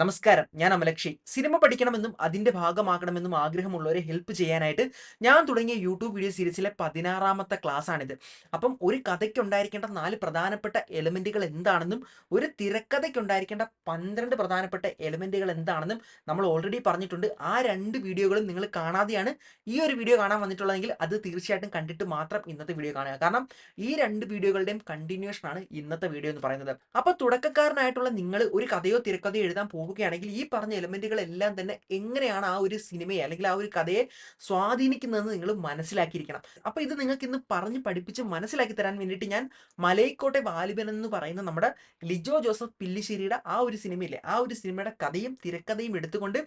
നമസ്കാരം. ഞാൻ അമലക്ഷി. സിനിമ പഠിക്കണമെന്നും അതിന്റെ ഭാഗമാകണമെന്നും ആഗ്രഹമുള്ളവരെ ഹെൽപ്പ് ചെയ്യാനായിട്ട് ഞാൻ തുടങ്ങിയ യൂട്യൂബ് വീഡിയോ സീരീസിലെ പതിനാറാമത്തെ ക്ലാസ് ആണിത്. അപ്പം ഒരു കഥയ്ക്കുണ്ടായിരിക്കേണ്ട നാല് പ്രധാനപ്പെട്ട എലമെന്റുകൾ എന്താണെന്നും ഒരു തിരക്കഥയ്ക്കുണ്ടായിരിക്കേണ്ട പന്ത്രണ്ട് പ്രധാനപ്പെട്ട എലമെന്റുകൾ എന്താണെന്നും നമ്മൾ ഓൾറെഡി പറഞ്ഞിട്ടുണ്ട്. ആ രണ്ട് വീഡിയോകളും നിങ്ങൾ കാണാതെയാണ് ഈ ഒരു വീഡിയോ കാണാൻ വന്നിട്ടുള്ളതെങ്കിൽ അത് തീർച്ചയായിട്ടും കണ്ടിട്ട് മാത്രം ഇന്നത്തെ വീഡിയോ കാണുക. കാരണം ഈ രണ്ട് വീഡിയോകളുടെയും കണ്ടിന്യൂഷൻ ആണ് ഇന്നത്തെ വീഡിയോ എന്ന് പറയുന്നത്. അപ്പൊ തുടക്കക്കാരനായിട്ടുള്ള നിങ്ങൾ ഒരു കഥയോ തിരക്കഥയോ എഴുതാൻ പോവുകയാണെങ്കിൽ ഈ പറഞ്ഞ എലമെന്റുകൾ എല്ലാം തന്നെ എങ്ങനെയാണ് ആ ഒരു സിനിമയെ അല്ലെങ്കിൽ ആ ഒരു കഥയെ സ്വാധീനിക്കുന്നതെന്ന് നിങ്ങൾ മനസ്സിലാക്കിയിരിക്കണം. അപ്പൊ ഇത് നിങ്ങൾക്ക് ഇന്ന് പറഞ്ഞ് പഠിപ്പിച്ച് മനസ്സിലാക്കി തരാൻ വേണ്ടിയിട്ട് ഞാൻ മലയിക്കോട്ടെ വാലിബൻ എന്ന് പറയുന്ന നമ്മുടെ ലിജോ ജോസഫ് പില്ലിശ്ശേരിയുടെ ആ ഒരു സിനിമയിലെ ആ ഒരു സിനിമയുടെ കഥയും തിരക്കഥയും എടുത്തുകൊണ്ട്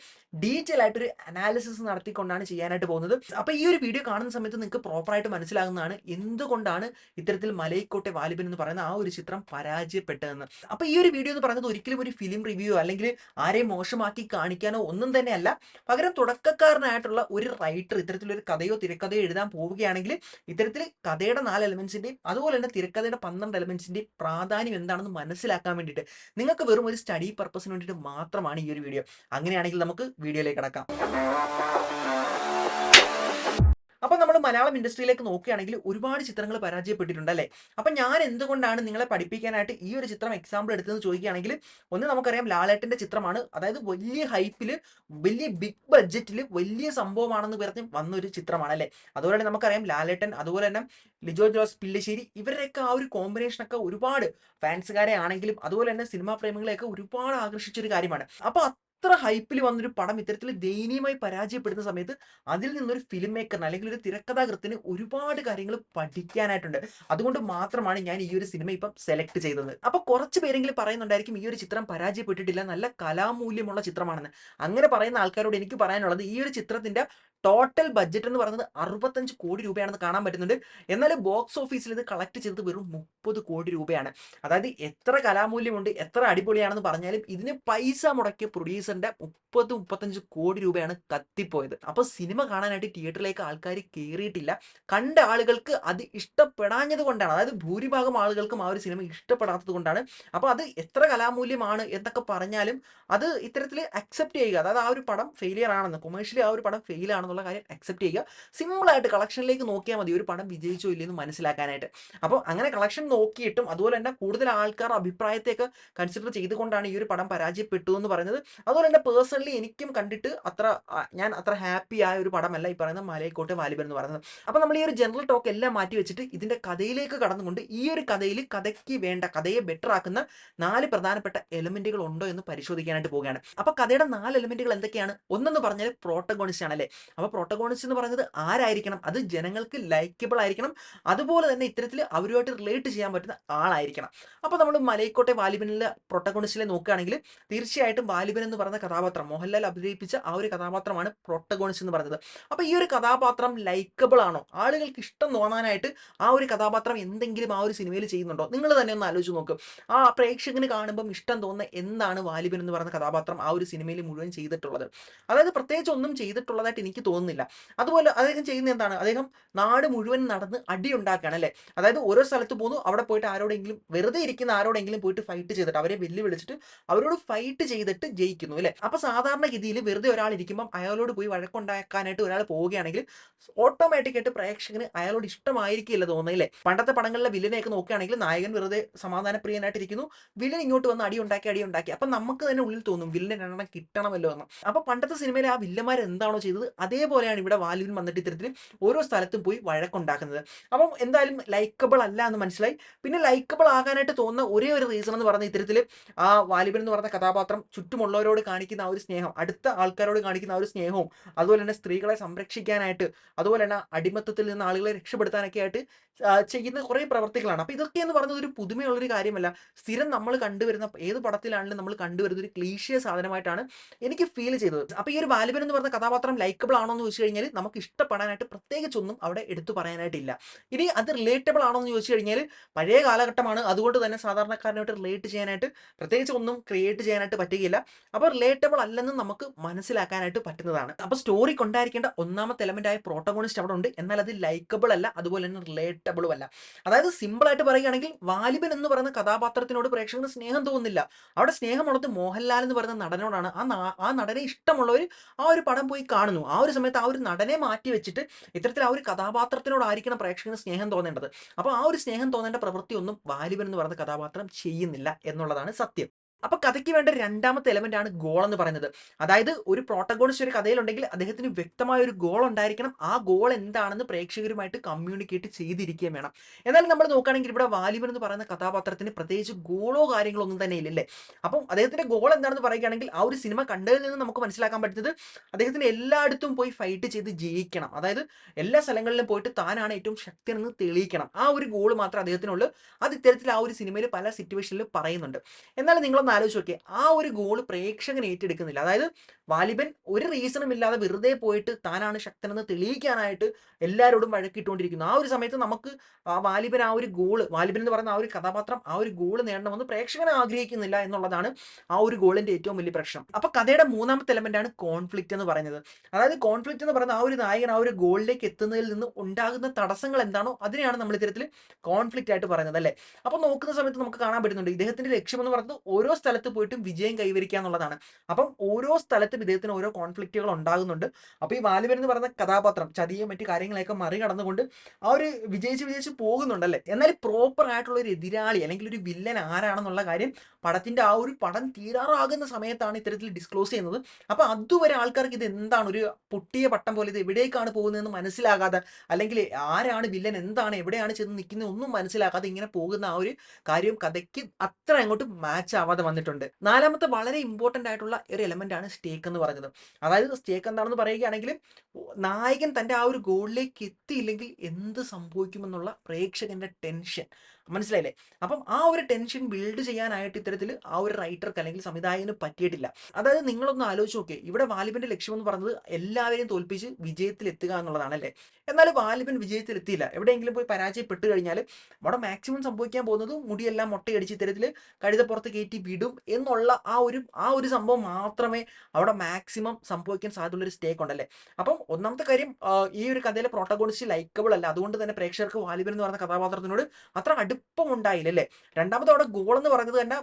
ഡീറ്റെയിൽ ആയിട്ടൊരു അനാലിസിസ് നടത്തിക്കൊണ്ടാണ് ചെയ്യാനായിട്ട് പോകുന്നത്. അപ്പൊ ഈ ഒരു വീഡിയോ കാണുന്ന സമയത്ത് നിങ്ങൾക്ക് പ്രോപ്പറായിട്ട് മനസ്സിലാകുന്നതാണ് എന്തുകൊണ്ടാണ് ഇത്തരത്തിൽ മലയിക്കോട്ടെ വാലിബൻ എന്ന് പറയുന്ന ആ ഒരു ചിത്രം പരാജയപ്പെട്ടതെന്ന്. അപ്പൊ ഈ ഒരു വീഡിയോ എന്ന് പറയുന്നത് ഒരിക്കലും ഒരു ഫിലിം റിവ്യൂ അല്ലെങ്കിൽ ആരെയും മോശമാക്കി കാണിക്കാനോ ഒന്നും തന്നെയല്ല. പകരം തുടക്കക്കാരനായിട്ടുള്ള ഒരു റൈറ്റർ ഇത്തരത്തിലൊരു കഥയോ തിരക്കഥയോ എഴുതാൻ പോവുകയാണെങ്കിൽ ഇത്തരത്തിൽ കഥയുടെ നാല് എലമെന്റ്സിന്റെയും അതുപോലെ തന്നെ തിരക്കഥയുടെ പന്ത്രണ്ട് എലമെന്റ്സിന്റെയും പ്രാധാന്യം എന്താണെന്ന് മനസ്സിലാക്കാൻ വേണ്ടിയിട്ട് നിങ്ങൾക്ക് വെറും ഒരു സ്റ്റഡി പർപ്പസിന് വേണ്ടിയിട്ട് മാത്രമാണ് ഈ ഒരു വീഡിയോ അങ്ങനെയാണെങ്കിൽ നമുക്ക് വീഡിയോയിലേക്ക് കടക്കാം. അപ്പൊ നമ്മൾ മലയാളം ഇൻഡസ്ട്രിയിലേക്ക് നോക്കുകയാണെങ്കിൽ ഒരുപാട് ചിത്രങ്ങൾ പരാജയപ്പെട്ടിട്ടുണ്ട് അല്ലേ? അപ്പൊ ഞാൻ എന്തുകൊണ്ടാണ് നിങ്ങളെ പഠിപ്പിക്കാനായിട്ട് ഈ ഒരു ചിത്രം എക്സാമ്പിൾ എടുത്തതെന്ന് ചോദിക്കുകയാണെങ്കിൽ ഒന്ന് നമുക്കറിയാം ലാലേട്ടന്റെ ചിത്രമാണ്. അതായത് വലിയ ഹൈപ്പിൽ വലിയ ബിഗ് ബഡ്ജറ്റിൽ വലിയ സംഭവമാണെന്ന് പറഞ്ഞ് വന്ന ഒരു ചിത്രമാണ് അല്ലേ? അതുപോലെ തന്നെ നമുക്കറിയാം ലാലേട്ടൻ അതുപോലെ തന്നെ ലിജോ ജോസ് പില്ലശ്ശേരി ഇവരുടെയൊക്കെ ആ ഒരു കോമ്പിനേഷൻ ഒക്കെ ഒരുപാട് ഫാൻസുകാരെ ആണെങ്കിലും അതുപോലെ തന്നെ സിനിമാ പ്രേമികളെയൊക്കെ ഒരുപാട് ആകർഷിച്ച ഒരു കാര്യമാണ്. അപ്പൊ അത്ര ഹൈപ്പിൽ വന്നൊരു പടം ഇത്തരത്തിൽ ദയനീയമായി പരാജയപ്പെടുന്ന സമയത്ത് അതിൽ നിന്നൊരു ഫിലിം മേക്കറിന് അല്ലെങ്കിൽ ഒരു തിരക്കഥാകൃത്തിന് ഒരുപാട് കാര്യങ്ങൾ പഠിക്കാനായിട്ടുണ്ട്. അതുകൊണ്ട് മാത്രമാണ് ഞാൻ ഈ ഒരു സിനിമ ഇപ്പം സെലക്ട് ചെയ്തത്. അപ്പൊ കുറച്ച് പേരെങ്കിലും പറയുന്നുണ്ടായിരിക്കും ഈ ഒരു ചിത്രം പരാജയപ്പെട്ടിട്ടില്ല നല്ല കലാമൂല്യമുള്ള ചിത്രമാണെന്ന്. അങ്ങനെ പറയുന്ന ആൾക്കാരോട് എനിക്ക് പറയാനുള്ളത് ഈ ഒരു ചിത്രത്തിന്റെ ടോട്ടൽ ബഡ്ജറ്റ് എന്ന് പറയുന്നത് അറുപത്തഞ്ച് കോടി രൂപയാണെന്ന് കാണാൻ പറ്റുന്നുണ്ട്. എന്നാൽ ബോക്സ് ഓഫീസിൽ ഇത് കളക്ട് ചെയ്തത് വെറും മുപ്പത് കോടി രൂപയാണ്. അതായത് എത്ര കലാമൂല്യമുണ്ട് എത്ര അടിപൊളിയാണെന്ന് പറഞ്ഞാലും ഇതിന് പൈസ മുടക്കിയ പ്രൊഡ്യൂസറിന്റെ മുപ്പത് മുപ്പത്തഞ്ച് കോടി രൂപയാണ് കത്തിപ്പോയത്. അപ്പൊ സിനിമ കാണാനായിട്ട് തിയേറ്ററിലേക്ക് ആൾക്കാർ കയറിയിട്ടില്ല കണ്ട ആളുകൾക്ക് അത് ഇഷ്ടപ്പെടാഞ്ഞത് കൊണ്ടാണ്. അതായത് ഭൂരിഭാഗം ആളുകൾക്കും ആ ഒരു സിനിമ ഇഷ്ടപ്പെടാത്തത് കൊണ്ടാണ്. അപ്പൊ അത് എത്ര കലാമൂല്യമാണ് എന്നൊക്കെ പറഞ്ഞാലും അത് ഇത്തരത്തിൽ അക്സെപ്റ്റ് ചെയ്യുക. അതായത് ആ ഒരു പടം ഫെയിലിയർ ആണെന്ന് കൊമേഴ്ഷ്യലി ആ ഒരു പടം ഫെയിൽ ആണെന്നുള്ള കാര്യം അക്സെപ്റ്റ് ചെയ്യുക. സിമ്പിളായിട്ട് കളക്ഷനിലേക്ക് നോക്കിയാൽ മതി. ഒരു പടം വിജയിച്ചോ ഇല്ലെന്ന് മനസ്സിലാക്കാനായിട്ട്. അപ്പോൾ അങ്ങനെ കളക്ഷൻ നോക്കിയിട്ടും അതുപോലെ തന്നെ കൂടുതൽ ആൾക്കാർ അഭിപ്രായത്തെയൊക്കെ കൺസിഡർ ചെയ്തുകൊണ്ടാണ് ഈ ഒരു പടം പരാജയപ്പെട്ടു എന്ന് പറയുന്നത്. അതുപോലെ തന്നെ പേഴ്സണലി എനിക്കും കണ്ടിട്ട് അത്ര ഞാൻ അത്ര ഹാപ്പി ആയ ഒരു പടമല്ല ഈ പറയുന്ന മലയക്കോട്ടെ വാലിബൻ എന്ന് പറയുന്നത്. അപ്പോൾ നമ്മൾ ഈ ഒരു ജനറൽ ടോക്ക് എല്ലാം മാറ്റി വെച്ചിട്ട് ഇതിന്റെ കഥയിലേക്ക് കടന്നുകൊണ്ട് ഈ ഒരു കഥയിൽ കഥയ്ക്ക് വേണ്ട കഥയെ ബെറ്റർ ആക്കുന്ന നാല് പ്രധാനപ്പെട്ട എലമെന്റുകൾ ഉണ്ടോ എന്ന് പരിശോധിക്കാനായിട്ട് പോവുകയാണ്. അപ്പോൾ കഥയുടെ നാല് എലമെന്റുകൾ എന്തൊക്കെയാണ്? ഒന്നെന്ന് പറഞ്ഞാൽ പ്രോട്ടഗോണിസ്റ്റ് ആണല്ലേ? അപ്പോൾ പ്രോട്ടഗോണിസ്റ്റ് എന്ന് പറയുന്നത് ആരായിരിക്കണം? അത് ജനങ്ങൾക്ക് ലൈക്കബിൾ ആയിരിക്കണം. അതുപോലെ തന്നെ ഇത്തരത്തിൽ അവരുമായിട്ട് റിലേറ്റ് ചെയ്യാൻ പറ്റുന്ന ആളായിരിക്കണം. അപ്പോൾ നമ്മൾ മലൈക്കോട്ടെ വാലിബനിലെ പ്രോട്ടഗോണിസ്റ്റിലെ നോക്കുകയാണെങ്കിൽ തീർച്ചയായിട്ടും വാലിബൻ എന്ന് പറയുന്ന കഥാപാത്രം മോഹൻലാൽ അഭിനയിപ്പിച്ച ആ ഒരു കഥാപാത്രമാണ് പ്രോട്ടഗോണിസ്റ്റ് എന്ന് പറയുന്നത്. അപ്പോൾ ഈ ഒരു കഥാപാത്രം ലൈക്കബിൾ ആണോ? ആളുകൾക്ക് ഇഷ്ടം തോന്നാനായിട്ട് ആ ഒരു കഥാപാത്രം എന്തെങ്കിലും ആ ഒരു സിനിമയിൽ ചെയ്യുന്നുണ്ടോ? നിങ്ങൾ തന്നെ ഒന്ന് ആലോചിച്ച് നോക്ക്. ആ പ്രേക്ഷകന് കാണുമ്പം ഇഷ്ടം തോന്നുന്ന എന്താണ് വാലിബൻ എന്ന് പറയുന്ന കഥാപാത്രം ആ ഒരു സിനിമയിൽ മുഴുവൻ ചെയ്തിട്ടുള്ളത്? അതായത് പ്രത്യേകിച്ച് ഒന്നും ചെയ്തിട്ടുള്ളതായിട്ട് എനിക്ക് തോന്നുന്നില്ല. അതുപോലെ അദ്ദേഹം ചെയ്യുന്ന എന്താണ്? അദ്ദേഹം നാട് മുഴുവൻ നടന്ന് അടി ഉണ്ടാക്കുകയാണ് അല്ലേ? അതായത് ഓരോ സ്ഥലത്ത് പോകുന്നു അവിടെ പോയിട്ട് ആരോടെങ്കിലും വെറുതെ ഇരിക്കുന്ന ആരോടെങ്കിലും പോയിട്ട് ഫൈറ്റ് ചെയ്തിട്ട് അവരെ വെല്ലുവിളിച്ചിട്ട് അവരോട് ഫൈറ്റ് ചെയ്തിട്ട് ജയിക്കുന്നു അല്ലേ? അപ്പൊ സാധാരണഗതിയിൽ വെറുതെ ഒരാൾ ഇരിക്കുമ്പോൾ അയാളോട് പോയി വഴക്കുണ്ടാക്കാനായിട്ട് ഒരാൾ പോവുകയാണെങ്കിൽ ഓട്ടോമാറ്റിക്കായിട്ട് പ്രേക്ഷകന് അയാളോട് ഇഷ്ടമായിരിക്കില്ല തോന്നുന്നില്ലേ പണ്ടത്തെ പടങ്ങളിലെ വില്ലനെയൊക്കെ നോക്കുകയാണെങ്കിൽ നായകൻ വെറുതെ സമാധാനപ്രിയനായിട്ട് ഇരിക്കുന്നു. വില്ലൻ ഇങ്ങോട്ട് വന്ന് അടി ഉണ്ടാക്കി അടി ഉണ്ടാക്കി. അപ്പൊ നമുക്ക് തന്നെ ഉള്ളിൽ തോന്നും വില്ലൻ എണ്ണം കിട്ടണമല്ലോ എന്ന്. അപ്പൊ പണ്ടത്തെ സിനിമയിൽ ആ വില്ലന്മാർ എന്താണോ ചെയ്തത്? അതേപോലെയാണ് ഇവിടെ വാലുവിൻ വന്നിട്ട് ഇത്തരത്തിൽ ഓരോ സ്ഥലത്തും പോയി വഴക്കുണ്ടാക്കുന്നത്. അപ്പം എന്തായാലും ലൈക്കബിൾ അല്ല എന്ന് മനസ്സിലായി. പിന്നെ ലൈക്കബിൾ ആകാനായിട്ട് തോന്നുന്ന ഒരേ ഒരു റീസൺ എന്ന് പറഞ്ഞ ഇത്തരത്തിൽ ആ വാലിബൻ എന്ന് പറഞ്ഞ കഥാപാത്രം ചുറ്റുമുള്ളവരോട് കാണിക്കുന്ന ആ ഒരു സ്നേഹം അടുത്ത ആൾക്കാരോട് കാണിക്കുന്ന ആ ഒരു സ്നേഹവും അതുപോലെ തന്നെ സ്ത്രീകളെ സംരക്ഷിക്കാനായിട്ട് അതുപോലെ തന്നെ അടിമത്തത്തിൽ നിന്ന് ആളുകളെ രക്ഷപ്പെടുത്താനൊക്കെ ആയിട്ട് ചെയ്യുന്ന കുറേ പ്രവർത്തികളാണ്. അപ്പൊ ഇതൊക്കെ എന്ന് പറയുന്നത് ഒരു പുതുമയുള്ള ഒരു കാര്യമല്ല. സ്ഥിരം നമ്മൾ കണ്ടുവരുന്ന ഏത് പടത്തിലാണെങ്കിലും നമ്മൾ കണ്ടുവരുന്ന ഒരു ക്ലീഷ്യ സാധനമായിട്ടാണ് എനിക്ക് ഫീൽ ചെയ്തത്. അപ്പൊ ഈ ഒരു വാലിബൻ എന്ന് പറഞ്ഞ കഥാപാത്രം ലൈക്കബിൾ ആണോ എന്ന് ചോദിച്ചു കഴിഞ്ഞാൽ നമുക്ക് ഇഷ്ടപ്പെടാനായിട്ട് പ്രത്യേകിച്ചൊന്നും അവിടെ എടുത്തു പറയാനായിട്ടില്ല. ഇനി അത് റിലേറ്റബിൾ ആണോ എന്ന് ചോദിച്ചു കഴിഞ്ഞാൽ പഴയ കാലഘട്ടമാണ്. അതുകൊണ്ട് തന്നെ സാധാരണക്കാരനായിട്ട് റിലേറ്റ് ചെയ്യാനായിട്ട് പ്രത്യേകിച്ച് ഒന്നും ക്രിയേറ്റ് ചെയ്യാനായിട്ട് പറ്റുകയില്ല. അപ്പോൾ റിലേറ്റബിൾ അല്ലെന്ന് നമുക്ക് മനസ്സിലാക്കാനായിട്ട് പറ്റുന്നതാണ്. അപ്പോൾ സ്റ്റോറി കൊണ്ടായിരിക്കേണ്ട ഒന്നാമത്തെ എലമെന്റ് ആയ പ്രോട്ടോകോണിസ്റ്റ് അവിടെ ഉണ്ട്. എന്നാൽ അത് ലൈക്കബിൾ അല്ല. അതുപോലെ തന്നെ റിലേറ്റബിൾ റിലേറ്റബിളും അല്ല. അതായത് സിമ്പിൾ ആയിട്ട് പറയുകയാണെങ്കിൽ വാലിബൻ എന്ന് പറയുന്ന കഥാപാത്രത്തിനോട് പ്രേക്ഷകന് സ്നേഹം തോന്നുന്നില്ല. അവിടെ സ്നേഹമുള്ളത് മോഹൻലാൽ എന്ന് പറയുന്ന നടനോടാണ്. ആ ആ നടനെ ഇഷ്ടമുള്ളവർ ആ ഒരു പടം പോയി കാണുന്നു. ആ ഒരു സമയത്ത് ആ ഒരു നടനെ മാറ്റി വെച്ചിട്ട് ഇത്തരത്തിൽ ആ ഒരു കഥാപാത്രത്തിനോടായിരിക്കണം പ്രേക്ഷകന് സ്നേഹം തോന്നേണ്ടത്. അപ്പോൾ ആ ഒരു സ്നേഹം തോന്നേണ്ട പ്രവൃത്തിയൊന്നും വാലിബൻ എന്ന് പറയുന്ന കഥാപാത്രം ചെയ്യുന്നില്ല എന്നുള്ളതാണ് സത്യം. അപ്പൊ കഥയ്ക്ക് വേണ്ട രണ്ടാമത്തെ എലമെന്റ് ആണ് ഗോൾ എന്ന് പറയുന്നത്. അതായത് ഒരു പ്രോട്ടഗോണിസ്റ്റ് ഒരു കഥയിലുണ്ടെങ്കിൽ അദ്ദേഹത്തിന് വ്യക്തമായ ഒരു ഗോൾ ഉണ്ടായിരിക്കണം. ആ ഗോൾ എന്താണെന്ന് പ്രേക്ഷകരുമായിട്ട് കമ്മ്യൂണിക്കേറ്റ് ചെയ്തിരിക്കുകയും വേണം. എന്നാലും നമ്മൾ നോക്കുകയാണെങ്കിൽ ഇവിടെ വാലിബൻ എന്ന് പറയുന്ന കഥാപാത്രത്തിന് പ്രത്യേകിച്ച് ഗോളോ കാര്യങ്ങളോ ഒന്നും തന്നെ ഇല്ലല്ലേ? അപ്പം അദ്ദേഹത്തിന്റെ ഗോൾ എന്താണെന്ന് പറയുകയാണെങ്കിൽ ആ ഒരു സിനിമ കണ്ടതിൽ നിന്ന് നമുക്ക് മനസ്സിലാക്കാൻ പറ്റുന്നത് അദ്ദേഹത്തിന് എല്ലായിടത്തും പോയി ഫൈറ്റ് ചെയ്ത് ജയിക്കണം. അതായത് എല്ലാ സ്ഥലങ്ങളിലും പോയിട്ട് താനാണ് ഏറ്റവും ശക്തനെന്ന് തെളിയിക്കണം. ആ ഒരു ഗോൾ മാത്രമേ അദ്ദേഹത്തിനുള്ളൂ. അത് ഇത്തരത്തിൽ ആ ഒരു സിനിമയിൽ പല സിറ്റുവേഷനിലും പറയുന്നുണ്ട്. എന്നാൽ നിങ്ങളൊന്ന് ആലോചിച്ച് നോക്കിയേ ആ ഒരു ഗോൾ പ്രേക്ഷകൻ ഏറ്റെടുക്കുന്നില്ല. അതായത് വാലിബൻ ഒരു റീസണും ഇല്ലാതെ വെറുതെ പോയിട്ട് താനാണ് ശക്തനെന്ന് തെളിയിക്കാനായിട്ട് എല്ലാവരോടും വഴക്കിട്ടുകൊണ്ടിരിക്കുന്നു. ആ ഒരു സമയത്ത് നമുക്ക് ആ വാലിബൻ ആ ഒരു ഗോൾ വാലിബൻ എന്ന് പറയുന്ന ആ ഒരു കഥാപാത്രം ആ ഒരു ഗോൾ നേടണമെന്ന് പ്രേക്ഷകൻ ആഗ്രഹിക്കുന്നില്ല എന്നുള്ളതാണ് ആ ഒരു ഗോളിന്റെ ഏറ്റവും വലിയ പ്രശ്നം. അപ്പൊ കഥയുടെ മൂന്നാമത്തെ എലമെന്റ് ആണ് കോൺഫ്ലിക്റ്റ് എന്ന് പറയുന്നത്. അതായത് കോൺഫ്ലിക്റ്റ് എന്ന് പറയുന്ന ആ ഒരു നായകൻ ആ ഒരു ഗോളിലേക്ക് എത്തുന്നതിൽ നിന്ന് ഉണ്ടാകുന്ന തടസ്സങ്ങൾ എന്താണോ അതിനെയാണ് നമ്മൾ ഇത്തരത്തിൽ കോൺഫ്ലിക്റ്റ് ആയിട്ട് പറയുന്നത് അല്ലേ? അപ്പൊ നോക്കുന്ന സമയത്ത് നമുക്ക് കാണാൻ പറ്റുന്നുണ്ട്. ഇദ്ദേഹത്തിന്റെ ലക്ഷ്യം എന്ന് പറയുന്നത് ഓരോ സ്ഥലത്ത് പോയിട്ടും വിജയം കൈവരിക്കുക എന്നുള്ളതാണ്. അപ്പം ഓരോ സ്ഥലത്തും ഇദ്ദേഹത്തിന് ഓരോ കോൺഫ്ലിക്റ്റുകൾ ഉണ്ടാകുന്നുണ്ട്. അപ്പൊ ഈ വാലിബൻ എന്ന് പറയുന്ന കഥാപാത്രം ചതിയും മറ്റു കാര്യങ്ങളെയൊക്കെ മറികടന്നുകൊണ്ട് ആ ഒരു വിജയിച്ച് വിജയിച്ച് പോകുന്നുണ്ടല്ലേ? എന്നാൽ പ്രോപ്പർ ആയിട്ടുള്ള ഒരു എതിരാളി അല്ലെങ്കിൽ ഒരു വില്ലൻ ആരാണെന്നുള്ള കാര്യം പടത്തിന്റെ ആ ഒരു പടം തീരാറാകുന്ന സമയത്താണ് ഇത്തരത്തിൽ ഡിസ്ക്ലോസ് ചെയ്യുന്നത്. അപ്പൊ അതുവരെ ആൾക്കാർക്ക് ഇത് എന്താണ്? ഒരു പൊട്ടിയ പട്ടം പോലെ ഇത് എവിടേക്കാണ് പോകുന്നതെന്ന് മനസ്സിലാകാതെ അല്ലെങ്കിൽ ആരാണ് വില്ലൻ എന്താണ്? എവിടെയാണ് ചെന്ന് നിൽക്കുന്നത് ഒന്നും മനസ്സിലാക്കാതെ ഇങ്ങനെ പോകുന്ന ആ ഒരു കാര്യം കഥയ്ക്ക് അത്ര അങ്ങോട്ട് മാച്ച് ആവാതെ വന്നിട്ടുണ്ട്. നാലാമത്തെ വളരെ ഇമ്പോർട്ടന്റ് ആയിട്ടുള്ള ഒരു എലമെന്റ് ആണ് സ്റ്റേക്ക് എന്ന് പറയുന്നത്. അതായത് സ്റ്റേക്ക് എന്താണെന്ന് പറയുകയാണെങ്കിൽ നായകൻ തന്റെ ആ ഒരു ഗോളിലേക്ക് എത്തിയില്ലെങ്കിൽ എന്ത് സംഭവിക്കുമെന്നുള്ള പ്രേക്ഷകന്റെ ടെൻഷൻ മനസ്സിലായില്ലേ? അപ്പം ആ ഒരു ടെൻഷൻ ബിൽഡ് ചെയ്യാനായിട്ട് ഇത്തരത്തിൽ ആ ഒരു റൈറ്റർക്ക് അല്ലെങ്കിൽ സംവിധായകന് പറ്റിയിട്ടില്ല. അതായത് നിങ്ങളൊന്ന് ആലോചിച്ച് നോക്കിയേ ഇവിടെ വാലിബന്റെ ലക്ഷ്യം എന്ന് പറഞ്ഞത് എല്ലാവരെയും തോൽപ്പിച്ച് വിജയത്തിൽ എത്തുക എന്നുള്ളതാണ് അല്ലേ? എന്നാൽ വാലിബൻ വിജയത്തിൽ എത്തിയില്ല എവിടെയെങ്കിലും പോയി പരാജയപ്പെട്ട് കഴിഞ്ഞാൽ അവിടെ മാക്സിമം സംഭവിക്കാൻ പോകുന്നത് മുടിയെല്ലാം മുട്ടയടിച്ച് ഇത്തരത്തിൽ കഴുതപ്പുറത്ത് കയറ്റി വിടും എന്നുള്ള ആ ഒരു ആ ഒരു സംഭവം മാത്രമേ അവിടെ മാക്സിമം സംഭവിക്കാൻ സാധ്യതയുള്ള ഒരു സ്റ്റേക്ക് ഉണ്ടല്ലേ? അപ്പം ഒന്നാമത്തെ കാര്യം ഈ ഒരു കഥയിലെ പ്രോട്ടഗോണിസ്റ്റ് ലൈക്കബിൾ അല്ല. അതുകൊണ്ട് തന്നെ പ്രേക്ഷകർക്ക് വാലിബൻ എന്ന് പറയുന്ന കഥാപാത്രത്തിനോട് അത്ര അടുപ്പം ഉണ്ടായില്ല അല്ലേ രണ്ടാമത് അവിടെ ഗോൾ എന്ന് പറയുന്നത് തന്നെ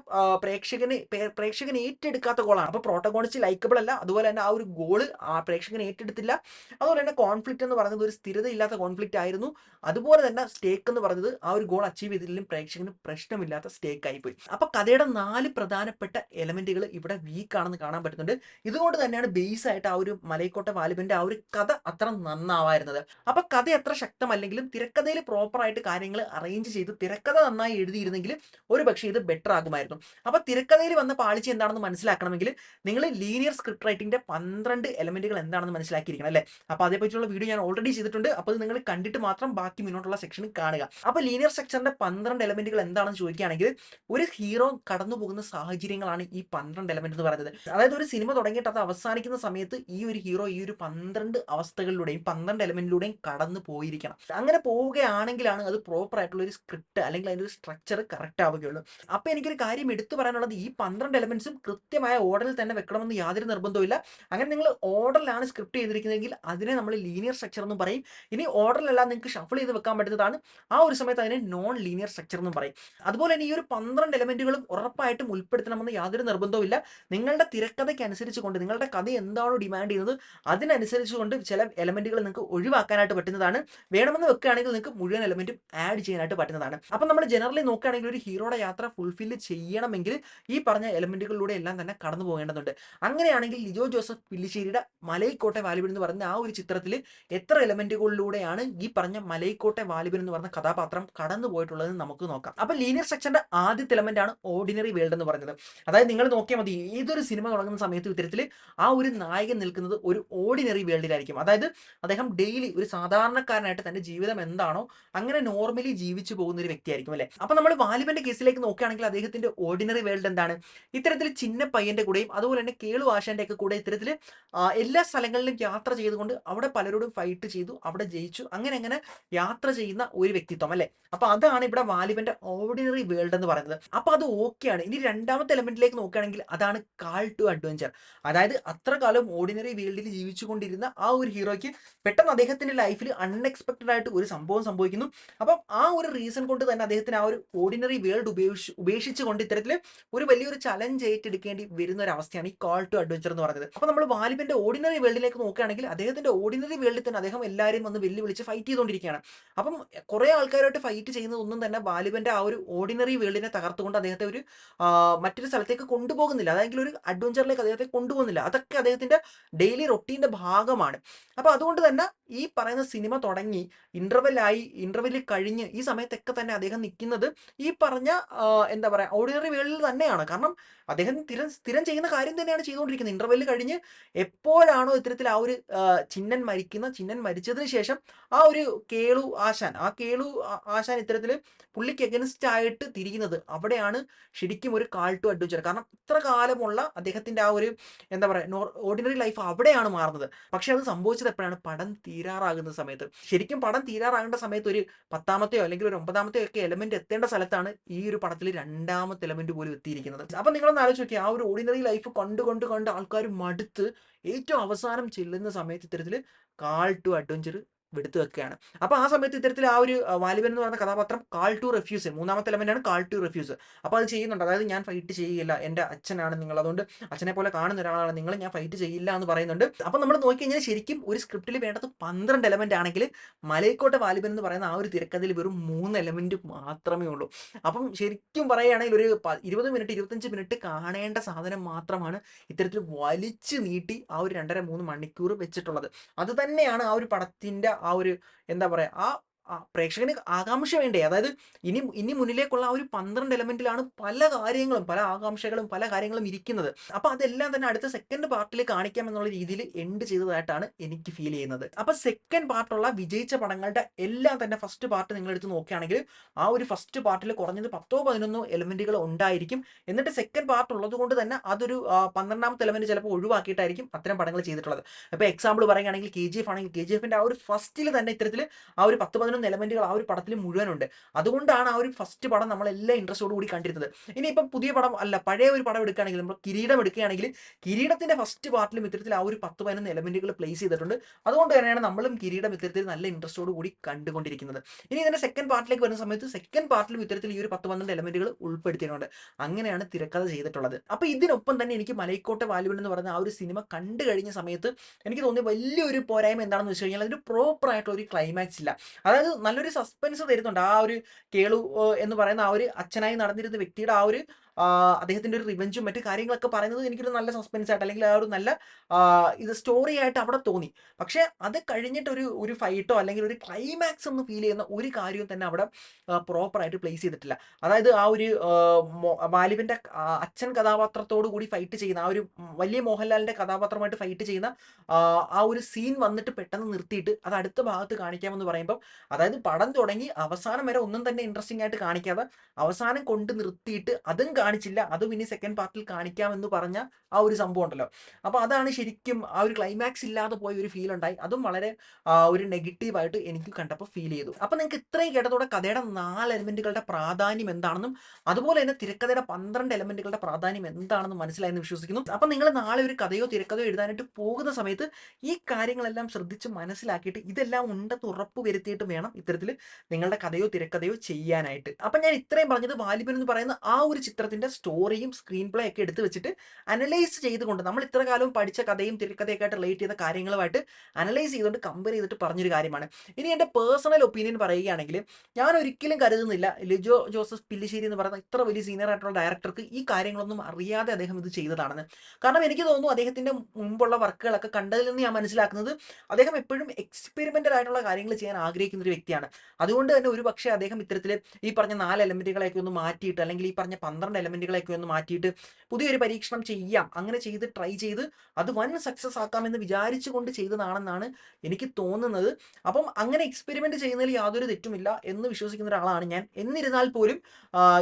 പ്രേക്ഷകന് പ്രേക്ഷകന് ഏറ്റെടുക്കാത്ത ഗോളാണ് അപ്പോൾ പ്രോട്ടഗോണിസ്റ്റ് ലൈക്കബിൾ അല്ല. അതുപോലെ തന്നെ ആ ഒരു ഗോൾ ആ പ്രേക്ഷകൻ ഏറ്റെടുത്തില്ല. അതുപോലെ തന്നെ കോൺഫ്ലിക്റ്റ് എന്ന് പറയുന്നത് ഒരു സ്ഥിരതയില്ലാത്ത കോൺഫ്ലിക്റ്റ് ആയിരുന്നു. അതുപോലെ തന്നെ സ്റ്റേക്ക് എന്ന് പറയുന്നത് ആ ഒരു ഗോൾ അച്ചീവ് ചെയ്തില്ലെങ്കിലും പ്രേക്ഷകന് പ്രശ്നമില്ലാത്ത സ്റ്റേക്ക് ആയിപ്പോയി അപ്പോൾ കഥയുടെ നാല് പ്രധാനപ്പെട്ട എലമെന്റുകൾ ഇവിടെ വീക്ക് ആണെന്ന് കാണാൻ പറ്റുന്നുണ്ട്. ഇതുകൊണ്ട് തന്നെയാണ് ബേസ് ആയിട്ട് ആ ഒരു മലയക്കോട്ട വാലിബന്റെ ആ ഒരു കഥ അത്ര നന്നാവായിരുന്നത്. അപ്പൊ കഥ എത്ര ശക്തമല്ലെങ്കിലും തിരക്കഥയിൽ പ്രോപ്പറായിട്ട് കാര്യങ്ങൾ അറേഞ്ച് ചെയ്ത് തിരക്കഥ നന്നായി എഴുതിയിരുന്നെങ്കിൽ ഒരു പക്ഷേ ഇത് ബെറ്റർ ആകുമായിരുന്നു. അപ്പൊ തിരക്കഥയിൽ വന്ന പാളിച്ച എന്താണെന്ന് മനസ്സിലാക്കണമെങ്കിൽ നിങ്ങൾ ലീനിയർ സ്ക്രിപ്റ്റ് റൈറ്റിംഗിന്റെ പന്ത്രണ്ട് എലമെന്റുകൾ എന്താണെന്ന് മനസ്സിലാക്കിയിരിക്കണം അല്ലേ? അപ്പൊ അതേപറ്റിയുള്ള വീഡിയോ ഞാൻ ഓൾറെഡി ചെയ്തിട്ടുണ്ട്. അപ്പോൾ ഇത് നിങ്ങൾ കണ്ടിട്ട് മാത്രം ബാക്കി മുന്നോട്ടുള്ള സെക്ഷൻ കാണുക. അപ്പൊ ലീനിയർ സ്ട്രക്ചറിന്റെ പന്ത്രണ്ട് എലമെന്റുകൾ എന്താണെന്ന് ചോദിക്കുകയാണെങ്കിൽ ഒരു ഹീറോ കടന്നു പോകുന്ന സാഹചര്യങ്ങളാണ് ഈ പന്ത്രണ്ട് എലമെന്റ് എന്ന് പറയുന്നത്. അതായത് ഒരു സിനിമ തുടങ്ങിയിട്ട് അത് അവസാനിക്കുന്ന സമയത്ത് ഈ ഒരു ഹീറോ ഈ ഒരു പന്ത്രണ്ട് അവസ്ഥകളിലൂടെയും പന്ത്രണ്ട് എലമെന്റിലൂടെയും കടന്നു പോയിരിക്കണം. അങ്ങനെ പോവുകയാണെങ്കിലാണ് അത് പ്രോപ്പർ ആയിട്ടുള്ള ഒരു സ്ക്രിപ്റ്റ് അല്ലെങ്കിൽ അതിന്റെ ഒരു സ്ട്രക്ചർ കറക്റ്റ് ആവുകയുള്ളൂ. അപ്പോൾ എനിക്കൊരു കാര്യം എടുത്തു പറയാനുള്ളത് ഈ പന്ത്രണ്ട് എലമെൻസും കൃത്യമായ ഓർഡറിൽ തന്നെ വെക്കണമെന്ന് യാതൊരു നിർബന്ധവുമില്ല അങ്ങനെ നിങ്ങൾ ഓർഡറിലാണ് സ്ക്രിപ്റ്റ് ചെയ്തിരിക്കുന്നതെങ്കിൽ അതിനെ നമ്മൾ ലീനിയർ സ്ട്രക്ചർ എന്ന് പറയും. ഇനി ഓർഡറിലല്ല നിങ്ങൾക്ക് ഷഫിൾ ചെയ്ത് വെക്കാൻ പറ്റുന്നതാണ്. ആ ഒരു സമയത്ത് അതിനെ നോൺ ലീനിയർ സ്ട്രക്ചർ എന്നും പറയും. അതുപോലെ തന്നെ ഈ ഒരു പന്ത്രണ്ട് എലമെന്റുകളും ഉറപ്പായിട്ടും ഉൾപ്പെടുത്തണമെന്ന് യാതൊരു നിർബന്ധവുമില്ല നിങ്ങളുടെ തിരക്കഥയ്ക്ക് അനുസരിച്ച് കൊണ്ട് നിങ്ങളുടെ കഥ എന്താണോ ഡിമാൻഡ് ചെയ്യുന്നത് അതിനനുസരിച്ച് കൊണ്ട് ചില എലമെന്റുകൾ നിങ്ങൾക്ക് ഒഴിവാക്കാനായിട്ട് പറ്റുന്നതാണ്. വേണമെന്ന് വെക്കുകയാണെങ്കിൽ നിങ്ങൾക്ക് മുഴുവൻ എലമെന്റും ആഡ് ചെയ്യാനായിട്ട് പറ്റുന്നതാണ്. അപ്പം നമ്മൾ ജനറലി നോക്കുകയാണെങ്കിൽ ഒരു ഹീറോയുടെ യാത്ര ഫുൾഫിൽ ചെയ്യണമെങ്കിൽ ഈ പറഞ്ഞ എലമെന്റുകളിലൂടെ എല്ലാം തന്നെ കടന്നു പോകേണ്ടതുണ്ട്. അങ്ങനെയാണെങ്കിൽ ലിജോ ജോസഫ് പില്ലിശ്ശേരിയുടെ മലൈക്കോട്ടെ വാലിബൻ എന്ന് പറയുന്ന ആ ഒരു ചിത്രത്തിൽ എത്ര എലമെന്റുകളിലൂടെയാണ് ഈ പറഞ്ഞ മലൈക്കോട്ടെ വാലിബൻ എന്ന് പറഞ്ഞ കഥാപാത്രം കടന്നു പോയിട്ടുള്ളതെന്ന് നമുക്ക് നോക്കാം. അപ്പം ലീനിയർ സെക്ഷന്റെ ആദ്യത്തെ എലമെന്റ് ആണ് ഓർഡിനറി വേൾഡ് എന്ന് പറയുന്നത്. അതായത് നിങ്ങൾ നോക്കിയാൽ മതി ഏതൊരു സിനിമ തുടങ്ങുന്ന സമയത്ത് ഇത്തരത്തിൽ ആ ഒരു നായകൻ നിൽക്കുന്നത് ഒരു ഓർഡിനറി വേൾഡിലായിരിക്കും അതായത് അദ്ദേഹം ഡെയിലി ഒരു സാധാരണക്കാരനായിട്ട് തന്റെ ജീവിതം എന്താണോ അങ്ങനെ നോർമലി ജീവിച്ചു പോകുന്ന ഒരു വ്യക്തിയായിരിക്കും അല്ലെ? അപ്പൊ നമ്മൾ വാലിബന്റെ കേസിലേക്ക് നോക്കുകയാണെങ്കിൽ അദ്ദേഹത്തിന്റെ ഓർഡിനറി വേൾഡ് എന്താണ്? ഇത്തരത്തിൽ ചിന്ന പയ്യന്റെ കൂടെയും അതുപോലെ തന്നെ കേളു ആശാന്റെ ഒക്കെ കൂടെ ഇത്തരത്തിൽ എല്ലാ സ്ഥലങ്ങളിലും യാത്ര ചെയ്തുകൊണ്ട് അവിടെ പലരോടും ഫൈറ്റ് ചെയ്തു അവിടെ ജയിച്ചു അങ്ങനെ അങ്ങനെ യാത്ര ചെയ്യുന്ന ഒരു വ്യക്തിത്വം അല്ലെ? അപ്പൊ അതാണ് ഇവിടെ വാലിബന്റെ ഓർഡിനറി വേൾഡ് എന്ന് പറയുന്നത്. അപ്പൊ അത് ഓക്കെയാണ് ഇനി രണ്ടാമത്തെ എലമെന്റിലേക്ക് നോക്കുകയാണെങ്കിൽ അതാണ് കാൾ ടു അഡ്വഞ്ചർ അതായത് അത്ര കാലം ഓർഡിനറി വേൾഡിൽ ജീവിച്ചുകൊണ്ടിരുന്ന ആ ഒരു ഹീറോയ്ക്ക് പെട്ടെന്ന് അദ്ദേഹത്തിന്റെ ലൈഫിൽ അൺഎക്സ്പെക്ടഡ് ആയിട്ട് ഒരു സംഭവം സംഭവിക്കുന്നു. അപ്പം ആ ഒരു റീസൺ കൊണ്ട് തന്നെ അദ്ദേഹത്തിന് ആ ഒരു ഓർഡിനറി വേൾഡ് ഉപേക്ഷി ഉപേക്ഷിച്ചുകൊണ്ട് ഇത്തരത്തിൽ ഒരു വലിയൊരു ചലഞ്ച് ഏറ്റെടുക്കേണ്ടി വരുന്ന ഒരു അവസ്ഥയാണ് ഈ കോൾ ടു അഡ്വഞ്ചർ എന്ന് പറയുന്നത്. അപ്പോൾ നമ്മൾ വാലിബിന്റെ ഓർഡിനറി വേൾഡിലേക്ക് നോക്കുകയാണെങ്കിൽ അദ്ദേഹത്തിന്റെ ഓർഡിനറി വേൾഡിൽ തന്നെ അദ്ദേഹം എല്ലാവരും വന്ന് വെല്ലുവിളിച്ച് ഫൈറ്റ് ചെയ്തുകൊണ്ടിരിക്കുകയാണ് അപ്പം കുറെ ആൾക്കാരായിട്ട് ഫൈറ്റ് ചെയ്യുന്നതൊന്നും തന്നെ വാലിബന്റെ ആ ഒരു ഓർഡിനറി വേൾഡിനെ തകർത്തുകൊണ്ട് അദ്ദേഹത്തെ ഒരു മറ്റൊരു സ്ഥലത്തേക്ക് കൊണ്ടുപോകുന്നില്ല. അതായത് ഒരു അഡ്വഞ്ചറിലേക്ക് അദ്ദേഹത്തെ കൊണ്ടുപോകുന്നില്ല. അതൊക്കെ അദ്ദേഹത്തിന്റെ ഡെയിലി റൊട്ടീന്റെ ഭാഗമാണ്. അപ്പൊ അതുകൊണ്ട് തന്നെ ഈ പറയുന്ന സിനിമ തുടങ്ങി ഇന്റർവെല്ലായി ഇന്റർവെല്ലിൽ കഴിഞ്ഞ് ഈ സമയത്തൊക്കെ തന്നെ അദ്ദേഹം നിൽക്കുന്നത് ഈ പറഞ്ഞ എന്താ പറയുക ഓർഡിനറി വേൾഡിൽ തന്നെയാണ്. കാരണം അദ്ദേഹം സ്ഥിരം സ്ഥിരം ചെയ്യുന്ന കാര്യം തന്നെയാണ് ചെയ്തുകൊണ്ടിരിക്കുന്നത്. ഇന്റർവെൽ കഴിഞ്ഞ് എപ്പോഴാണോ ഇത്തരത്തിൽ ആ ഒരു ചിഹ്നൻ മരിക്കുന്ന ചിന്നൻ മരിച്ചതിന് ശേഷം ആ ഒരു കേളു ആശാൻ ആ കേളു ആശാൻ ഇത്തരത്തിൽ പുള്ളിക്ക് എഗൻസ്റ്റ് ആയിട്ട് തിരിയുന്നത് അവിടെയാണ് ശരിക്കും ഒരു കാൾ ടു അഡ്വഞ്ചർ കാരണം ഇത്ര കാലമുള്ള അദ്ദേഹത്തിന്റെ ആ ഒരു എന്താ പറയുക ഓർഡിനറി ലൈഫ് അവിടെയാണ് മാറുന്നത്. പക്ഷെ അത് സംഭവിച്ചത് എപ്പോഴാണ്? പടം തീരാറാകുന്ന സമയത്ത്. ശരിക്കും പടം തീരാറാകേണ്ട സമയത്ത് ഒരു പത്താമത്തെയോ അല്ലെങ്കിൽ ഒരു ഒമ്പതാമത്തെയോ ഒക്കെ എലമെന്റ് എത്തേണ്ട സ്ഥലത്താണ് ഈ ഒരു പടത്തിൽ രണ്ടാമത്തെ എലമെന്റ് പോലും എത്തിയിരിക്കുന്നത്. അപ്പൊ നിങ്ങളൊന്ന് ആലോചിച്ച് നോക്കിയാൽ ആ ഒരു ഓർഡിനറി ലൈഫ് കണ്ട് കണ്ട് കണ്ട് ആൾക്കാർ മടുത്ത് ഏറ്റവും അവസാനം ചെല്ലുന്ന സമയത്ത് ഇത്തരത്തിൽ കാൾ ടു അഡ്വഞ്ചർ എടുത്തു വെക്കുകയാണ്. അപ്പോൾ ആ സമയത്ത് ഇത്തരത്തിൽ ആ ഒരു വാലിബൻ എന്ന് പറയുന്ന കഥാപാത്രം കാൾ ടു റെഫ്യൂസ് മൂന്നാമത്തെ എലമെന്റ് ആണ് കാൾ ടു റെഫ്യൂസ് അപ്പോൾ അത് ചെയ്യുന്നുണ്ട്. അതായത് ഞാൻ ഫൈറ്റ് ചെയ്യില്ല. എന്റെ അച്ഛനാണ് നിങ്ങൾ. അതുകൊണ്ട് അച്ഛനെ പോലെ കാണുന്ന ഒരാളാണ് നിങ്ങൾ. ഞാൻ ഫൈറ്റ് ചെയ്യില്ല എന്ന് പറയുന്നുണ്ട്. അപ്പോൾ നമ്മൾ നോക്കി കഴിഞ്ഞാൽ ശരിക്കും ഒരു സ്ക്രിപ്റ്റിൽ വേണ്ടത് പന്ത്രണ്ട് എലമെന്റ് ആണെങ്കിൽ മലയക്കോട്ടെ വാലിബൻ എന്ന് പറയുന്ന ആ ഒരു തിരക്കഥയിൽ വെറും മൂന്ന് എലമെന്റ് മാത്രമേ ഉള്ളൂ. അപ്പം ശരിക്കും പറയുകയാണെങ്കിൽ ഒരു ഇരുപത് മിനിറ്റ് ഇരുപത്തഞ്ച് മിനിറ്റ് കാണേണ്ട സാധനം മാത്രമാണ് ഇത്തരത്തിൽ വലിച്ചു നീട്ടി ആ ഒരു രണ്ടര മൂന്ന് മണിക്കൂർ വെച്ചിട്ടുള്ളത്. അത് തന്നെയാണ് ആ ഒരു പടത്തിന്റെ ആ ഒരു എന്താ പറയാ ആ ആ പ്രേക്ഷകന് ആകാംക്ഷ വേണ്ടേ? അതായത് ഇനി ഇനി മുന്നിലേക്കുള്ള ആ ഒരു പന്ത്രണ്ട് എലമെന്റിലാണ് പല കാര്യങ്ങളും പല ആകാംക്ഷകളും പല കാര്യങ്ങളും ഇരിക്കുന്നത്. അപ്പൊ അതെല്ലാം തന്നെ അടുത്ത സെക്കൻഡ് പാർട്ടിൽ കാണിക്കാം എന്നുള്ള രീതിയിൽ എൻഡ് ചെയ്തതായിട്ടാണ് എനിക്ക് ഫീൽ ചെയ്യുന്നത്. അപ്പൊ സെക്കൻഡ് പാർട്ടുള്ള വിജയിച്ച പടങ്ങളുടെ എല്ലാം തന്നെ ഫസ്റ്റ് പാർട്ട് നിങ്ങൾ എടുത്ത് നോക്കുകയാണെങ്കിൽ ആ ഒരു ഫസ്റ്റ് പാർട്ടിൽ കുറഞ്ഞത് പത്തോ പതിനൊന്നോ എലമെന്റുകൾ ഉണ്ടായിരിക്കും. എന്നിട്ട് സെക്കൻഡ് പാർട്ട് ഉള്ളത് കൊണ്ട് തന്നെ അതൊരു പന്ത്രണ്ടാമത്തെ എലമെന്റ് ചിലപ്പോൾ ഒഴിവാക്കിയിട്ടായിരിക്കും അത്തരം പടങ്ങൾ ചെയ്തിട്ടുള്ളത്. അപ്പോൾ എക്സാമ്പിൾ പറയുകയാണെങ്കിൽ കെ ജി എഫ് ആണെങ്കിൽ കെ ജി എഫിന്റെ ആ ഒരു ഫസ്റ്റിൽ തന്നെ ഇത്തരത്തിൽ ആ ഒരു പത്ത് പതിനൊന്ന് എലമെന്റുകൾ ആ ഒരു പടത്തിൽ മുഴുവനുണ്ട്. അതുകൊണ്ടാണ് ആ ഒരു ഫസ്റ്റ് പടം നമ്മൾ എല്ലാ ഇൻട്രസ്റ്റോട് കൂടി കണ്ടിരുന്നത്. ഇനിയിപ്പം പുതിയ പടം അല്ല പഴയ ഒരു പടം എടുക്കുകയാണെങ്കിൽ നമ്മൾ കിരീടം എടുക്കുകയാണെങ്കിൽ കിരീടത്തിന്റെ ഫസ്റ്റ് പാർട്ടിലും ഇത്തരത്തിൽ ആ ഒരു പത്ത് പതിനൊന്ന് എലമെന്റുകൾ പ്ലേസ് ചെയ്തിട്ടുണ്ട്. അതുകൊണ്ട് തന്നെയാണ് നമ്മളും കിരീടം ഇത്തരത്തിൽ നല്ല ഇൻട്രസ്റ്റോട് കൂടി കണ്ടുകൊണ്ടിരിക്കുന്നത്. ഇനി ഇതിന്റെ സെക്കൻഡ് പാർട്ടിലേക്ക് വരുന്ന സമയത്ത് സെക്കൻഡ് പാർട്ടിലും ഇത്തരത്തിൽ ഈ ഒരു പത്ത് പന്ത്രണ്ട് എലമെന്റുകൾ ഉൾപ്പെടുത്തിയിട്ടുണ്ട്. അങ്ങനെയാണ് തിരക്കഥ ചെയ്തിട്ടുള്ളത്. അപ്പൊ ഇതിനൊപ്പം തന്നെ എനിക്ക് മലൈക്കോട്ടെ വാലുവിൻ എന്ന് പറഞ്ഞ ആ ഒരു സിനിമ കണ്ടു കഴിഞ്ഞ സമയത്ത് എനിക്ക് തോന്നിയ വലിയൊരു പോരായ്മ എന്താണെന്ന് വെച്ച് കഴിഞ്ഞാൽ അതിന് പ്രോപ്പർ ആയിട്ടുള്ള ഒരു ക്ലൈമാക്സ് ഇല്ല. അതായത് നല്ലൊരു സസ്പെൻസ് തരുന്നുണ്ട്. ആ ഒരു കേളു എന്ന് പറയുന്ന ആ ഒരു അച്ഛനായി നടന്നിരുന്ന വ്യക്തിയുടെ ആ ഒരു അദ്ദേഹത്തിന്റെ ഒരു റിവെഞ്ചും മറ്റു കാര്യങ്ങളൊക്കെ പറയുന്നത് എനിക്കൊരു നല്ല സസ്പെൻസ് ആയിട്ട് അല്ലെങ്കിൽ ആ ഒരു നല്ല ഇത് സ്റ്റോറി ആയിട്ട് അവിടെ തോന്നി. പക്ഷെ അത് കഴിഞ്ഞിട്ട് ഒരു ഒരു ഫൈറ്റോ അല്ലെങ്കിൽ ഒരു ക്ലൈമാക്സ് എന്ന് ഫീൽ ചെയ്യുന്ന ഒരു കാര്യവും തന്നെ അവിടെ പ്രോപ്പർ ആയിട്ട് പ്ലേസ് ചെയ്തിട്ടില്ല. അതായത് ആ ഒരു ആ, വാലിബിന്റെ അച്ഛൻ കഥാപാത്രത്തോടു കൂടി ഫൈറ്റ് ചെയ്യുന്ന ആ ഒരു വലിയ മോഹൻലാലിന്റെ കഥാപാത്രമായിട്ട് ഫൈറ്റ് ചെയ്യുന്ന ആ ഒരു സീൻ വന്നിട്ട് പെട്ടെന്ന് നിർത്തിയിട്ട് അത് അടുത്ത ഭാഗത്ത് കാണിക്കാമെന്ന് പറയുമ്പോൾ അതായത് പടം തുടങ്ങി അവസാനം വരെ ഒന്നും തന്നെ ഇൻട്രസ്റ്റിംഗ് ആയിട്ട് കാണിക്കാതെ അവസാനം കൊണ്ട് നിർത്തിയിട്ട് അതും കാണിച്ചില്ല. അതും ഇനി സെക്കൻഡ് പാർട്ടിൽ കാണിക്കാമെന്ന് പറഞ്ഞ ആ ഒരു സംഭവം ഉണ്ടല്ലോ. അപ്പൊ അതാണ് ശരിക്കും ആ ഒരു ക്ലൈമാക്സ് ഇല്ലാതെ പോയ ഒരു ഫീൽ ഉണ്ടായി. അതും വളരെ ഒരു നെഗറ്റീവായിട്ട് എനിക്ക് കണ്ടപ്പോൾ ഫീൽ ചെയ്തു. അപ്പൊ നിങ്ങൾക്ക് ഇത്രയും കേട്ടതോടെ കഥയുടെ നാല് എലമെന്റുകളുടെ പ്രാധാന്യം എന്താണെന്നും അതുപോലെ തന്നെ തിരക്കഥയുടെ പന്ത്രണ്ട് എലമെന്റുകളുടെ പ്രാധാന്യം എന്താണെന്നും മനസ്സിലായെന്ന് വിശ്വസിക്കുന്നു. അപ്പൊ നിങ്ങൾ നാളെ ഒരു കഥയോ തിരക്കഥയോ എഴുതാനായിട്ട് പോകുന്ന സമയത്ത് ഈ കാര്യങ്ങളെല്ലാം ശ്രദ്ധിച്ച് മനസ്സിലാക്കിയിട്ട് ഇതെല്ലാം ഉണ്ടെന്ന് ഉറപ്പ് വരുത്തിയിട്ട് വേണം ഇത്തരത്തിൽ നിങ്ങളുടെ കഥയോ തിരക്കഥയോ ചെയ്യാനായിട്ട്. അപ്പൊ ഞാൻ ഇത്രയും പറഞ്ഞത് വാലിബൻ എന്ന് പറയുന്ന ആ ഒരു ചിത്രത്തിന്റെ സ്റ്റോറിയും സ്ക്രീൻ പ്ലേ ഒക്കെ എടുത്തു വെച്ചിട്ട് അനലൈസ് ചെയ്തുകൊണ്ട് നമ്മൾ ഇത്ര കാലവും പഠിച്ച കഥയും തിരക്കഥയൊക്കെ ആയിട്ട് റിലേറ്റ് ചെയ്ത കാര്യങ്ങളുമായിട്ട് അനലൈസ് ചെയ്തുകൊണ്ട് കമ്പയർ ചെയ്തിട്ട് പറഞ്ഞൊരു കാര്യമാണ്. ഇനി എന്റെ പേഴ്സണൽ ഒപ്പീനിയൻ പറയുകയാണെങ്കിൽ ഞാൻ ഒരിക്കലും കരുതുന്നില്ല ലിജോ ജോസഫ് പില്ലിശ്ശേരി എന്ന് പറയുന്ന ഇത്ര വലിയ സീനിയർ ആയിട്ടുള്ള ഡയറക്ടർക്ക് ഈ കാര്യങ്ങളൊന്നും അറിയാതെ അദ്ദേഹം ഇത് ചെയ്തതാണെന്ന്. കാരണം എനിക്ക് തോന്നുന്നു അദ്ദേഹത്തിന്റെ മുമ്പുള്ള വർക്കുകളൊക്കെ കണ്ടതിൽ നിന്ന് ഞാൻ മനസ്സിലാക്കുന്നത് അദ്ദേഹം എപ്പോഴും എക്സ്പെരിമെന്റൽ ആയിട്ടുള്ള കാര്യങ്ങൾ ചെയ്യാൻ ആഗ്രഹിക്കുന്ന ഒരു വ്യക്തിയാണ്. അതുകൊണ്ട് തന്നെ ഒരു പക്ഷേ അദ്ദേഹം ഇത്തരത്തിൽ ഈ പറഞ്ഞ നാല് എലമെന്റുകളെയൊക്കെ ഒന്ന് മാറ്റിയിട്ട് അല്ലെങ്കിൽ ഈ പറഞ്ഞ പന്ത്രണ്ട് എലമെന്റുകളെയൊക്കെ ഒന്ന് മാറ്റിയിട്ട് പുതിയൊരു പരീക്ഷണം ചെയ്യാം. അങ്ങനെ ചെയ്ത് ട്രൈ ചെയ്ത് അത് വൻ സക്സസ് ആക്കാമെന്ന് വിചാരിച്ചുകൊണ്ട് ചെയ്തതാണെന്നാണ് എനിക്ക് തോന്നുന്നത്. അപ്പം അങ്ങനെ എക്സ്പെരിമെന്റ് ചെയ്യുന്നതിൽ യാതൊരു തെറ്റുമില്ല എന്ന് വിശ്വസിക്കുന്ന ഒരാളാണ് ഞാൻ. എന്നിരുന്നാൽ പോലും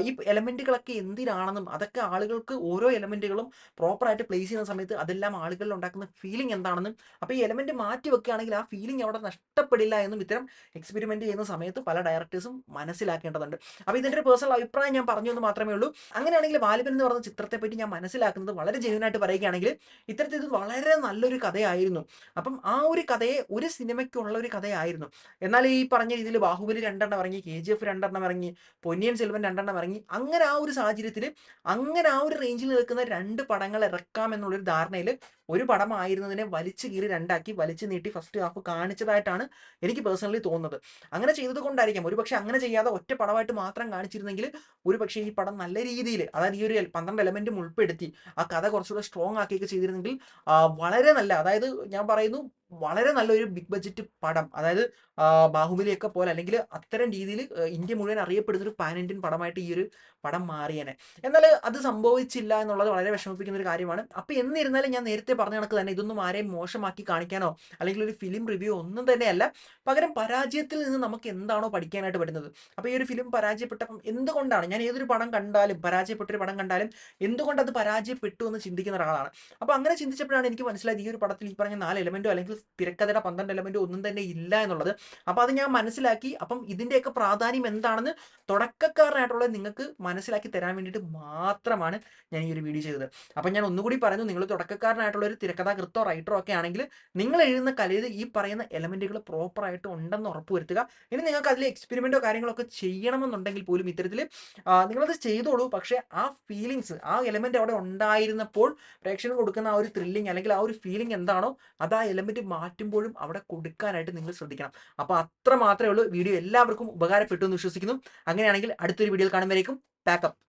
ഈ എലമെന്റുകളൊക്കെ എന്തിനാണെന്നും അതൊക്കെ ആളുകൾക്ക് ഓരോ എലമെന്റുകളും പ്രോപ്പറായിട്ട് പ്ലേസ് ചെയ്യുന്ന സമയത്ത് അതെല്ലാം ആളുകളിൽ ഉണ്ടാക്കുന്ന ഫീലിംഗ് എന്താണെന്നും അപ്പോൾ ഈ എലമെന്റ് മാറ്റി വെക്കുകയാണെങ്കിൽ ആ ഫീലിംഗ് അവിടെ നഷ്ടപ്പെടില്ല എന്നും ഇത്തരം എക്സ്പെരിമെന്റ് ചെയ്യുന്ന സമയത്ത് പല ഡയറക്ടേഴ്സും മനസ്സിലാക്കേണ്ടതുണ്ട്. അപ്പോൾ ഇതിന്റെ ഒരു പേഴ്സണൽ അഭിപ്രായം ഞാൻ പറഞ്ഞു എന്ന് മാത്രമേ ഉള്ളൂ. അങ്ങനെ അങ്ങനെയാണെങ്കിൽ വാലിബൻ എന്ന് പറഞ്ഞ ചിത്രത്തെ പറ്റി ഞാൻ മനസ്സിലാക്കുന്നത് വളരെ ജെന്യൂനായിട്ട് പറയുകയാണെങ്കിൽ ഇത്തരത്തിൽ ഇത് വളരെ നല്ലൊരു കഥയായിരുന്നു. അപ്പം ആ ഒരു കഥയെ ഒരു സിനിമയ്ക്കുള്ള ഒരു കഥയായിരുന്നു. എന്നാൽ ഈ പറഞ്ഞ രീതിയിൽ ബാഹുബലി രണ്ടെണ്ണം ഇറങ്ങി കെ ജി എഫ് രണ്ടെണ്ണം ഇറങ്ങി പൊന്നിയൻ സെൽവൻ രണ്ടെണ്ണം ഇറങ്ങി അങ്ങനെ ആ ഒരു സാഹചര്യത്തിൽ അങ്ങനെ ആ ഒരു റേഞ്ചിൽ നിൽക്കുന്ന രണ്ട് പടങ്ങൾ ഇറക്കാം എന്നുള്ളൊരു ധാരണയിൽ ഒരു പടമായിരുന്നതിനെ വലിച്ചു കീറി രണ്ടാക്കി വലിച്ചു നീട്ടി ഫസ്റ്റ് ഹാഫ് കാണിച്ചതായിട്ടാണ് എനിക്ക് പേഴ്സണലി തോന്നുന്നത്. അങ്ങനെ ചെയ്തത് കൊണ്ടായിരിക്കാം. ഒരുപക്ഷെ അങ്ങനെ ചെയ്യാതെ ഒറ്റ പടമായിട്ട് മാത്രം കാണിച്ചിരുന്നെങ്കിൽ ഒരുപക്ഷെ ഈ പടം നല്ല രീതിയിൽ അതായത് ഈ ഒരു പന്ത്രണ്ട് എലമെന്റും ഉൾപ്പെടുത്തി ആ കഥ കുറച്ചുകൂടെ സ്ട്രോങ് ആക്കിയൊക്കെ ചെയ്തിരുന്നെങ്കിൽ വളരെ നല്ല അതായത് ഞാൻ പറയുന്നു വളരെ നല്ലൊരു ബിഗ് ബഡ്ജറ്റ് പടം. അതായത് ബാഹുബലിയൊക്കെ പോലെ അല്ലെങ്കിൽ അത്തരം രീതിയിൽ ഇന്ത്യ മുഴുവൻ അറിയപ്പെടുന്ന ഒരു പാൻ ഇന്ത്യൻ പടമായിട്ട് ഈ ഒരു പടം മാറിയേനെ. എന്നാൽ അത് സംഭവിച്ചില്ല എന്നുള്ളത് വളരെ വിഷമിപ്പിക്കുന്ന ഒരു കാര്യമാണ്. അപ്പോൾ എന്നിരുന്നാലും ഞാൻ നേരത്തെ പറഞ്ഞ കണക്ക് തന്നെ ഇതൊന്നും ആരെയും മോശമാക്കി കാണിക്കാനോ അല്ലെങ്കിൽ ഒരു ഫിലിം റിവ്യൂ ഒന്നും തന്നെയല്ല. പകരം പരാജയത്തിൽ നിന്ന് നമുക്ക് എന്താണോ പഠിക്കാനായിട്ട് പറ്റുന്നത്. അപ്പോൾ ഈ ഒരു ഫിലിം പരാജയപ്പെട്ടപ്പം എന്തുകൊണ്ടാണ് ഞാൻ ഏതൊരു പടം കണ്ടാലും പരാജയപ്പെട്ടൊരു പടം കണ്ടാലും എന്തുകൊണ്ട് അത് പരാജയപ്പെട്ടു എന്ന് ചിന്തിക്കുന്ന ഒരാളാണ്. അപ്പോൾ അങ്ങനെ ചിന്തിച്ചപ്പോഴാണ് എനിക്ക് മനസ്സിലായത് ഈ ഒരു പടത്തിൽ ഈ പറഞ്ഞ നാല് എലമെന്റോ അല്ലെങ്കിൽ തിരക്കഥയുടെ പന്ത്രണ്ട് എലമെന്റ് ഒന്നും തന്നെ ഇല്ല എന്നുള്ളത്. അപ്പോൾ അത് ഞാൻ മനസ്സിലാക്കി. അപ്പം ഇതിന്റെയൊക്കെ പ്രാധാന്യം എന്താണെന്ന് തുടക്കക്കാരനായിട്ടുള്ള നിങ്ങൾക്ക് മനസ്സിലാക്കി തരാൻ വേണ്ടിയിട്ട് മാത്രമാണ് ഞാൻ ഈ ഒരു വീഡിയോ ചെയ്തത്. അപ്പം ഞാൻ ഒന്നുകൂടി പറഞ്ഞു നിങ്ങൾ തുടക്കക്കാരനായിട്ടുള്ള ഒരു തിരക്കഥാകൃത്തോ റൈറ്ററോ ഒക്കെ ആണെങ്കിൽ നിങ്ങൾ എഴുതുന്ന കലയിൽ ഈ പറയുന്ന എലമെന്റുകൾ പ്രോപ്പർ ആയിട്ട് ഉണ്ടെന്ന് ഉറപ്പുവരുത്തുക. ഇനി നിങ്ങൾക്ക് അതിൽ എക്സ്പെരിമെന്റോ കാര്യങ്ങളൊക്കെ ചെയ്യണമെന്നുണ്ടെങ്കിൽ പോലും ഇത്തരത്തിൽ നിങ്ങളത് ചെയ്തോളൂ. പക്ഷേ ആ ഫീലിങ്സ് ആ എലമെന്റ് അവിടെ ഉണ്ടായിരുന്നപ്പോൾ പ്രേക്ഷകന് കൊടുക്കുന്ന ആ ഒരു ത്രില്ലിങ് അല്ലെങ്കിൽ ആ ഒരു ഫീലിംഗ് എന്താണോ അത് ആ എലമെന്റ് മാറ്റുമ്പോഴും അവിടെ കൊടുക്കാനായിട്ട് നിങ്ങൾ ശ്രദ്ധിക്കണം. അപ്പോൾ അത്ര മാത്രമേ ഉള്ളൂ. വീഡിയോ എല്ലാവർക്കും ഉപകാരപ്പെട്ടു എന്ന് വിശ്വസിക്കുന്നു. അങ്ങനെയാണെങ്കിൽ അടുത്തൊരു വീഡിയോയിൽ കാണുമ്പോഴേക്കും പാക്കപ്പ്